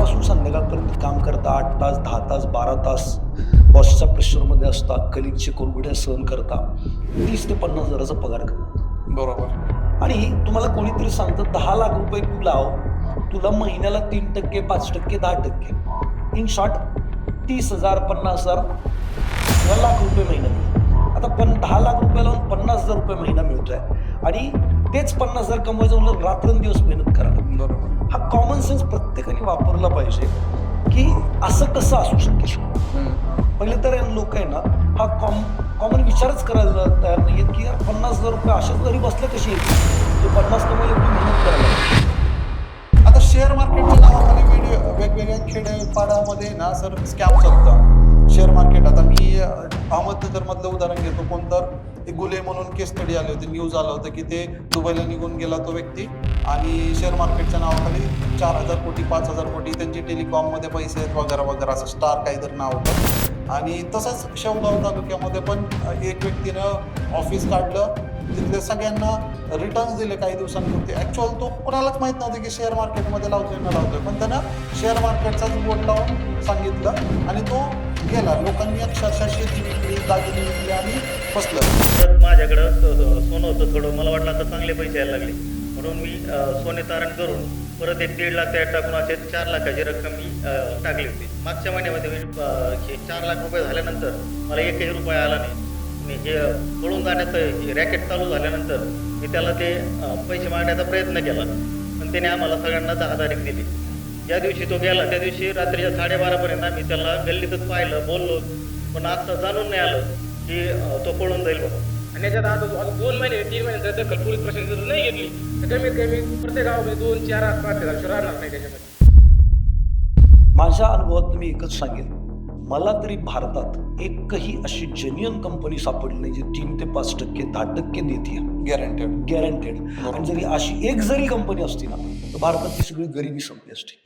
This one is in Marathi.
सकाळपासून संध्याकाळपर्यंत काम करता आठ तास दहा तास बारा तास. बॉसच्या प्रेशरमध्ये असता कलिगचे कोरबिड्या सहन करता. तीस ते पन्नास हजाराचा पगार करता. बरोबर. आणि तुम्हाला कोणीतरी सांगतं दहा लाख रुपये तू लाव. तुला महिन्याला तीन टक्के पाच टक्के दहा टक्के. इन शॉर्ट तीस हजार पन्नास हजार किंवा लाख रुपये महिना आता पण दहा लाख रुपये लावून पन्नास हजार रुपये महिना मिळतोय आणि तेच पन्नास हजार कमवायचं म्हणलं रात्रंदिवस मेहनत करायला बरोबर. हा कॉमन सेन्स प्रत्येकाने वापरला पाहिजे की असं कसं असू शकेल. पहिले तर लोक आहे ना हा कॉम कॉमन विचारच करायला तयार नाही आहेत की यार पन्नास हजार रुपये अशाच घरी बसले कशी येतील ते पन्नास कमाई एवढी मेहनत करायला. आता शेअर मार्केटच्या नावाखाली वेगळे वेगवेगळ्या खेडेपाड्यामध्ये ना सर स्कॅम चालतं शेअर मार्केट आता मी अहमदनगरमधलं उदाहरण घेतो. कोणतं? ते गुले म्हणून केस स्टडी आले होते न्यूज आलं होतं की ते दुबईला निघून गेला तो व्यक्ती आणि शेअर मार्केटच्या नावाखाली चार हजार कोटी पाच हजार कोटी त्यांची टेलिकॉममध्ये पैसे आहेत वगैरे वगैरे असं स्टार काहीतरी नाव होतं. आणि तसंच शेवगाव तालुक्यामध्ये पण एक व्यक्तीनं ऑफिस काढलं. तिथल्या सगळ्यांना रिटर्न्स दिले काही दिवसांपूर्वी ॲक्च्युअल तो कोणालाच माहीत नव्हतं की शेअर मार्केटमध्ये लावतोय ना लावतोय. पण त्यानं शेअर मार्केटचाच बोर्ड लावून सांगितलं आणि तो गेला. लोकांनी अक्षरशः शेती विकली दागिने विकले आणि फसलं. तर माझ्याकडं सोनं होतं थोडं. मला वाटलं आता चांगले पैसे यायला लागले. म्हणून मी सोने तारण करून परत एक दीड लाख त्यात टाकून असे चार लाखाची रक्कम मी टाकली होती. मागच्या महिन्यामध्ये हे चार लाख रुपये झाल्यानंतर मला एकही रुपया आला नाही. मी हे पळून जाण्याचं रॅकेट चालू झाल्यानंतर मी त्याला ते पैसे मागण्याचा प्रयत्न केला. पण त्याने आम्हाला सगळ्यांना दहा तारीख दिली. ज्या दिवशी तो गेला त्या दिवशी रात्रीच्या साडेबारापर्यंत आम्ही त्याला गल्लीतच पाहिलं बोललो. पण आता जाणून नाही आलं की तो पळून जाईल म्हणून. आणि याच्यात आता आता दोन महिने तीन महिने जर दखल पोलीस प्रशासन जर नाही घेतली तर कमीत कमी प्रत्येक गावामध्ये दोन चार आठ पाच हजार राहणार नाही त्याच्यामध्ये. माझ्या अनुभवात मी एकच सांगेन मला तरी भारतात एकही अशी जेन्युअन कंपनी सापडली नाही जी तीन ते पाच टक्के दहा टक्के देते. गॅरंटेड गॅरंटेड आणि जरी अशी एक जरी कंपनी असती ना तर भारतात ती सगळी गरिबी संपली असती.